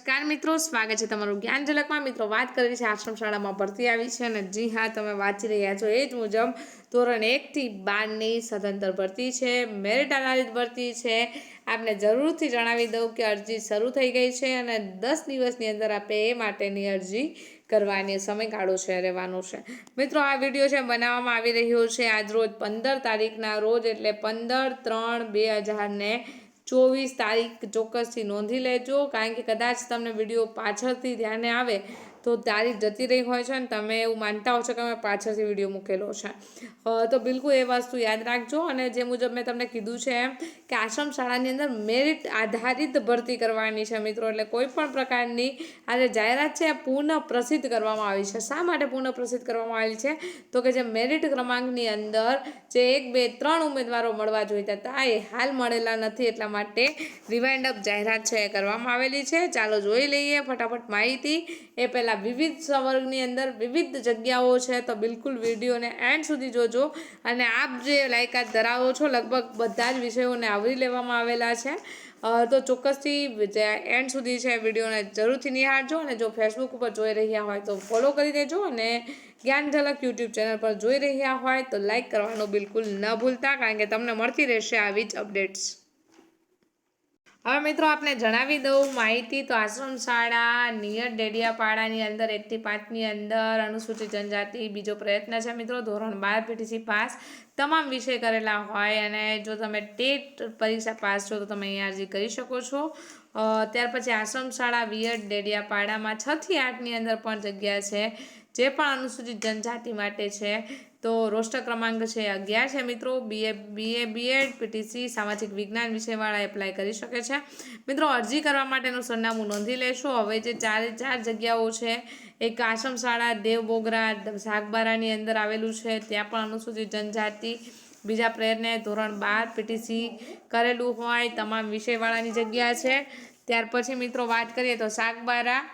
નમસ્કાર મિત્રો, સ્વાગત છે તમારું જ્ઞાન ઝલકમાં મિત્રો, વાત કરી છે આશ્રમ શાળામાં ભરતી આવી છે અને જી હા, તમે વાંચી રહ્યા છો એ જ મુજબ ધોરણ એકથી બારની સદંતર ભરતી છે, મેરિટ આધારિત ભરતી છે. આપને જરૂરથી જણાવી દઉં કે અરજી શરૂ થઈ ગઈ છે અને દસ દિવસની અંદર આપે એ માટેની અરજી કરવાની સમયગાળો છે, રહેવાનો છે. મિત્રો, આ વીડિયો છે બનાવવામાં આવી રહ્યો છે આજ રોજ પંદર તારીખના રોજ એટલે પંદર ત્રણ બે હજારને ચોવીસ તારીખ ચોક્કસથી નોંધી લેજો. કારણ કે કદાચ તમને વીડિયો પાછળથી ધ્યાને આવે તો તારી જતી રહી હોય છે ને તમે એવું માનતા હો છો કે મેં પાછળથી વીડિયો મૂકેલો છે. તો બિલકુલ એ વસ્તુ યાદ રાખજો અને જે મુજબ મેં તમને કીધું છે એમ કે આશ્રમ શાળાની અંદર મેરિટ આધારિત ભરતી કરવાની છે મિત્રો. એટલે કોઈ પણ પ્રકારની આ જે જાહેરાત છે પુનઃ પ્રસિદ્ધ કરવામાં આવી છે. શા માટે પુનઃ પ્રસિદ્ધ કરવામાં આવી છે? તો કે જે મેરિટ ક્રમાંકની અંદર જે એક, બે, ત્રણ ઉમેદવારો મળવા જોઈતા હતા એ હાલ મળેલા નથી. એટલા માટે રિવાઇન્ડ અપ જાહેરાત છે એ કરવામાં આવેલી છે. ચાલો જોઈ લઈએ ફટાફટ માહિતી. એ પહેલાં વિવિધ સંવર્ગની અંદર વિવિધ જગ્યાઓ છે, તો બિલકુલ વિડીયોને એન્ડ સુધી જોજો. અને આપ જે લાયકાત ધરાવો છો, લગભગ બધા જ વિષયોને આવરી લેવામાં આવેલા છે. તો ચોક્કસથી એન્ડ સુધી છે, વિડીયોને જરૂરથી નિહાળજો. અને જો ફેસબુક ઉપર જોઈ રહ્યા હોય તો ફોલો કરી દેજો. અને જ્ઞાન ઝલક યુટ્યુબ ચેનલ પર જોઈ રહ્યા હોય તો લાઇક કરવાનું બિલકુલ ન ભૂલતા, કારણ કે તમને મળતી રહેશે આવી જ અપડેટ્સ હવે મિત્રો આપને જણાવી દઉં માહિતી. તો આશ્રમ શાળા નિયર ડેડિયાપાડાની અંદર એકથી પાંચની અંદર અનુસૂચિત જનજાતિ બીજો પ્રયત્ન છે મિત્રો. ધોરણ બાર પીટીસી પાસ તમામ વિષય કરેલા હોય અને જો તમે ટેટ પરીક્ષા પાસ છો તો તમે અહીંયા અરજી કરી શકો છો. ત્યાર પછી આશ્રમ શાળા વિયર ડેડિયાપાડામાં છથી આઠની અંદર પણ જગ્યા છે. જે પણ અનુસૂચિત જનજાતિ માટે છે, તો રોસ્ટર ક્રમાંક છે અગિયાર છે મિત્રો. બીએ બીએ બીએડ પીટીસી સામાજિક વિજ્ઞાન વિષયવાળા એપ્લાય કરી શકે છે. મિત્રો, અરજી કરવા માટેનું સરનામું નોંધી લેશો. હવે જે ચારે ચાર જગ્યાઓ છે, એક આશ્રમશાળા દેવબોગરા દેવ બોગરા શાકબારાની અંદર આવેલું છે, ત્યાં પણ અનુસૂચિત જનજાતિ. બીજા પ્રેરને ધોરણ બાર પીટીસી કરેલું હોય, તમામ વિષયવાળાની જગ્યા છે. ત્યાર પછી મિત્રો વાત કરીએ તો શાકબારા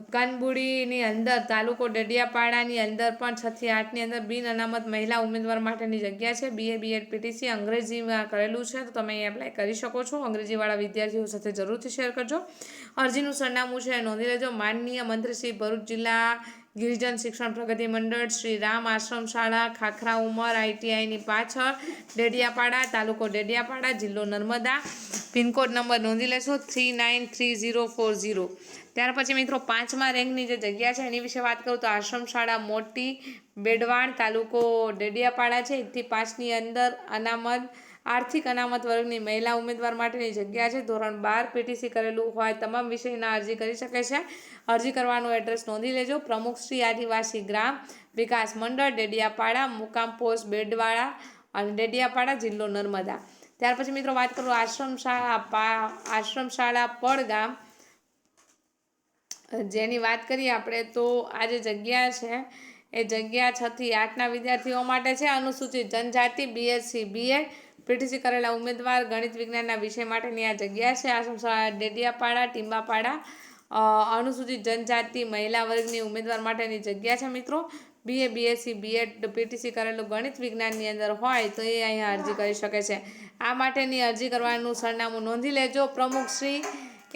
કાનબુડીની અંદર, તાલુકો ડેડિયાપાડાની અંદર પણ છથી આઠની અંદર બિન અનામત મહિલા ઉમેદવાર માટેની જગ્યા છે. બીએ બીએડ પીટીસી અંગ્રેજીમાં કરેલું છે. તો તમે અહીં એપ્લાય કરી શકો છો. અંગ્રેજીવાળા વિદ્યાર્થીઓ સાથે જરૂરથી શેર કરજો. અરજીનું સરનામું છે. નોંધી લેજો. માનનીય મંત્રી શ્રી ભરૂચ જિલ્લા ગિરિજન શિક્ષણ પ્રગતિ મંડળ, શ્રી રામ આશ્રમ શાળા, ખાખરા ઉમર આઈટીઆઈની પાછળ, ડેડિયાપાડા, તાલુકો ડેડિયાપાડા, જિલ્લો નર્મદા. પિનકોડ નંબર નોંધી લેશો, three nine three zero four zero. ત્યાર પછી મિત્રો, પાંચમા રેન્કની જે જગ્યા છે, એની વિશે વાત કરું તો આશ્રમ શાળા મોટી, બેડવાણ તાલુકો ડેડિયાપાડા છે. એકથી પાંચની અંદર અનામત આર્થિક અનામત વર્ગની મહિલા ઉમેદવાર માટેની જગ્યા છે. ધોરણ બાર પીટીસી કરેલું હોય તમામ વિષયના અરજી કરી શકે છે. અરજી કરવાનું એડ્રેસ નોંધી લેજો. પ્રમુખ શ્રી આદિવાસી ગ્રામ વિકાસ મંડળ, ડેડિયાપાડા, મુકામ પોસ્ટ બેડવાળા અને ડેડિયાપાડા જિલ્લો નર્મદા. ત્યાર પછી મિત્રો વાત કરું આશ્રમ શાળા આશ્રમ શાળા પડગામ જેની વાત કરીએ આપણે તો આ જે જગ્યા છે, એ જગ્યા છથી આઠના વિદ્યાર્થીઓ માટે છે. અનુસૂચિત જનજાતિ બીએસસી બીએડ પીટીસી કરેલા ઉમેદવાર ગણિત વિજ્ઞાનના વિષય માટેની આ જગ્યા છે. શાળા ડેડિયાપાડા, ટીંબાપાડા અનુસૂચિત જનજાતિ મહિલા વર્ગની ઉમેદવાર માટેની જગ્યા છે મિત્રો. બીએ બીએસસી બીએડ પીટીસી કરેલું ગણિત વિજ્ઞાનની અંદર હોય તો એ અહીંયા અરજી કરી શકે છે. આ માટેની અરજી કરવાનું સરનામું નોંધી લેજો. પ્રમુખ શ્રી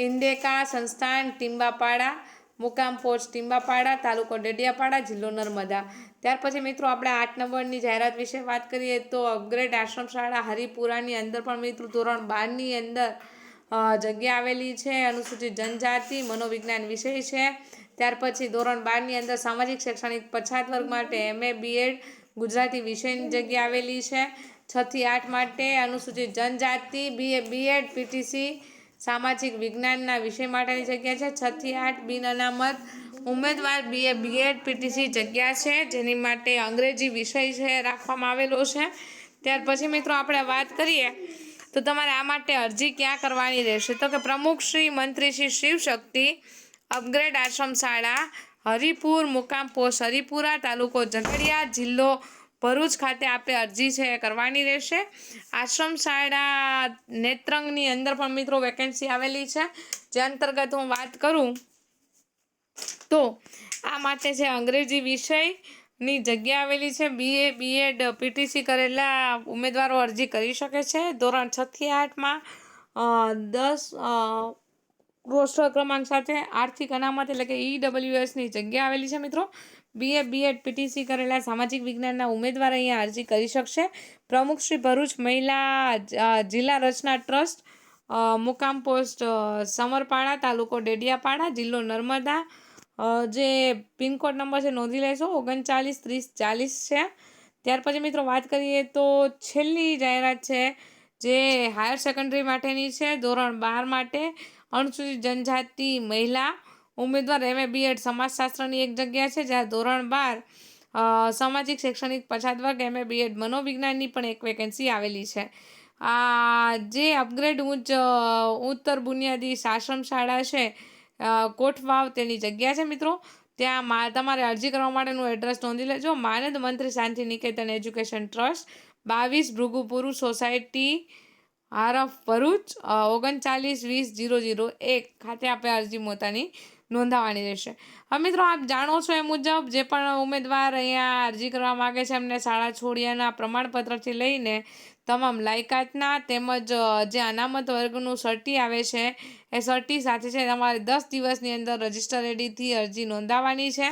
ઇન્ડેકા સંસ્થાન, ટીંબાપાડા મુકામ પોસ્ટ ટીંબાપાડા, તાલુકો ડેડિયાપાડા જિલ્લો નર્મદા. ત્યાર પછી મિત્રો આપણે આઠ નંબરની જાહેરાત વિશે વાત કરીએ તો અપગ્રેડ આશ્રમ શાળા હરિપુરાની અંદર પણ મિત્રો ધોરણ બારની અંદર જગ્યા આવેલી છે. અનુસૂચિત જનજાતિ, મનોવિજ્ઞાન વિષય છે. ત્યાર પછી ધોરણ બારની અંદર સામાજિક, શૈક્ષણિક પછાત વર્ગ માટે એમએ બીએડ ગુજરાતી વિષયની જગ્યા આવેલી છે. છથી આઠ માટે અનુસૂચિત જનજાતિ બીએ બીએડ પીટીસી સામાજિક વિજ્ઞાનના વિષય માટેની જગ્યા છે. છથી આઠ બિન અનામત ઉમેદવાર બીએ બીએડ પીટીસી જગ્યા છે, જેની માટે અંગ્રેજી વિષય છે રાખવામાં આવેલો છે. ત્યાર પછી મિત્રો આપણે વાત કરીએ તો તમારે આ માટે અરજી ક્યાં કરવાની રહેશે? તો કે પ્રમુખ શ્રી મંત્રી શ્રી શિવશક્તિ અપગ્રેડ આશ્રમ શાળા હરિપુર મુકામ હરિપુરા તાલુકો ઝઘડિયા જિલ્લો ભરૂચ ખાતે આપણે અરજી છે કરવાની રહેશે. આશ્રમ શાળા નેત્રંગની અંદર પણ મિત્રો વેકેન્સી આવેલી છે. જે અંતર્ગત હું વાત કરું, તો આ માટે છે અંગ્રેજી વિષયની જગ્યા આવેલી છે બીએ બીએડ પીટીસી કરેલા ઉમેદવારો અરજી કરી શકે છે. ધોરણ છથી આઠમાં દસ રોસ્ટર ક્રમાંક સાથે આર્થિક અનામત એટલે કે ઈડબ્લ્યુએસની જગ્યા આવેલી છે મિત્રો. બીએ બીએડ પીટીસી કરેલા સામાજિક વિજ્ઞાનના ઉમેદવાર અહીંયા અરજી કરી શકશે. પ્રમુખ શ્રી ભરૂચ મહિલા જિલ્લા રચના ટ્રસ્ટ મુકામ પોસ્ટ સમરપાડા, તાલુકો ડેડિયાપાડા, જિલ્લો નર્મદા જે પિનકોડ નંબર છે નોંધી લેશો, ઓગણચાલીસ, ત્રીસ, ચાલીસ છે. ત્યાર પછી મિત્રો વાત કરીએ તો છેલ્લી જાહેરાત છે જે હાયર સેકન્ડરી માટેની છે, ધોરણ બાર માટે. અનુસૂચિત જનજાતિ મહિલા ઉમેદવાર એમએ બીએડ સમાજશાસ્ત્રની એક જગ્યા છે, જ્યાં ધોરણ બાર સામાજિક, શૈક્ષણિક, પછાત વર્ગ એમએ બીએડ મનોવિજ્ઞાનની પણ એક વેકેન્સી આવેલી છે. આ જે અપગ્રેડ ઉચ્ચ, ઉત્તર બુનિયાદી આશ્રમ શાળા છે કોઠવાવ તેની જગ્યા છે મિત્રો. ત્યાં તમારે અરજી કરવા માટેનું એડ્રેસ નોંધી લેજો. માનદ મંત્રી શાંતિ નિકેતન એજ્યુકેશન ટ્રસ્ટ, બાવીસ ભૃગુપુરુ સોસાયટી આરફ ભરૂચ ઓગણચાલીસ, વીસ, જીરો જીરો, એક. ખાતે આપણે અરજી મોતાની નોંધાવવાની રહેશે. હવે મિત્રો આપ જાણો છો એ મુજબ જે પણ ઉમેદવાર અહીંયા અરજી કરવા માગે છે એમને શાળા છોડ્યાના પ્રમાણપત્રથી લઈને તમામ લાયકાતના તેમજ જે અનામત વર્ગનું સર્ટી આવે છે, એ સર્ટી સાથે છે તમારે દસ દિવસની અંદર રજિસ્ટર એડીથી અરજી નોંધાવવાની છે.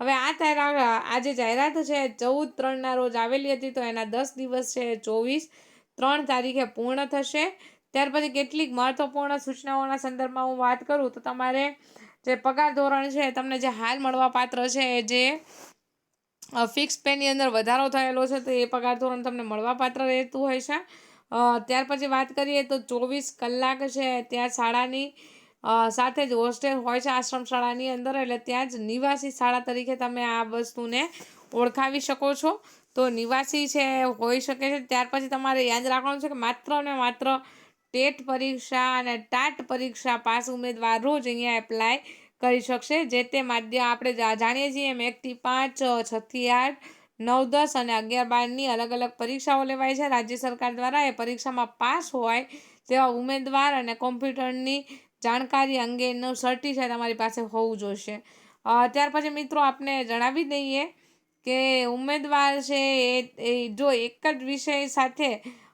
હવે આ તારા, આ જે જાહેરાત છે ચૌદ ત્રણના રોજ આવેલી હતી તો એના દસ દિવસ છે ચોવીસ. ત્રણ તારીખે પૂર્ણ થશે. ત્યાર પછી કેટલીક મહત્વપૂર્ણ સૂચનાઓના સંદર્ભમાં હું વાત કરું તો તમારે જે પગાર ધોરણ છે, તમને જે હાલ મળવાપાત્ર છે, એ જે ફિક્સ પેની અંદર વધારો થયેલો છે, તો એ પગાર ધોરણ તમને મળવાપાત્ર રહેતું હોય છે. ત્યાર પછી વાત કરીએ તો ચોવીસ કલાક છે, ત્યાં શાળાની સાથે જ હોસ્ટેલ હોય છે, આશ્રમ શાળાની અંદર, એટલે ત્યાં જ નિવાસી શાળા તરીકે તમે આ વસ્તુને ઓળખાવી શકો છો. તો નિવાસી છે, હોઈ શકે છે. ત્યાર પછી તમારે યાદ રાખવાનું છે કે માત્ર ને માત્ર ટેટ પરીક્ષા અને ટાટ પરીક્ષા પાસ ઉમેદવારો જ અહીંયા એપ્લાય કરી શકશે. જે તે માધ્યમ આપણે જાણીએ છીએ એમ એકથી પાંચ છથી આઠ, નવ, દસ અને અગિયાર બારની અલગ અલગ પરીક્ષાઓ લેવાય છે. રાજ્ય સરકાર દ્વારા એ પરીક્ષામાં પાસ હોય તેવા ઉમેદવાર અને કોમ્પ્યુટરની જાણકારી અંગેનું સર્ટી છે તમારી પાસે હોવું જોઈશે. ત્યાર પછી મિત્રો આપને જણાવી દઈએ કે ઉમેદવાર છે એ જો એક જ વિષય સાથે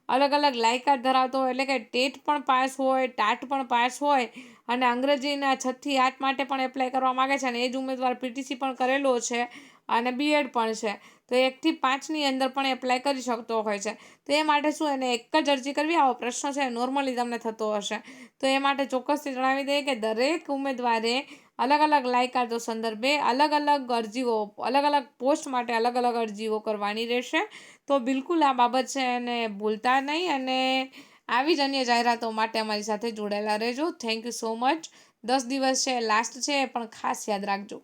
અલગ અલગ લાયકાત ધરાવતો હોય, એટલે કે ટેટ પણ પાસ હોય, ટાટ પણ પાસ હોય, અને અંગ્રેજીના છથી આઠ માટે પણ એપ્લાય કરવા માગે છે, અને એ જ ઉમેદવાર પીટીસી પણ કરેલો છે, અને બીએડ પણ છે. તો એકથી પાંચની અંદર પણ એપ્લાય કરી શકતો હોય છે. તો એ માટે શું એને એક જ અરજી કરવી? આવો પ્રશ્ન છે નોર્મલી તમને થતો હશે. તો એ માટે ચોક્કસથી જણાવી દઈએ કે દરેક ઉમેદવારે અલગ અલગ લાયકાતો સંદર્ભે અલગ અલગ અરજીઓ અલગ અલગ પોસ્ટ માટે અલગ અલગ અરજીઓ કરવાની રહેશે. તો બિલકુલ આ બાબત છે એને ભૂલતા નહીં અને આવી જ અન્ય જાહેરાતો માટે અમારી સાથે જોડાયેલા રહેજો. થેન્ક યુ સો મચ દસ દિવસ છે લાસ્ટ છે પણ ખાસ યાદ રાખજો.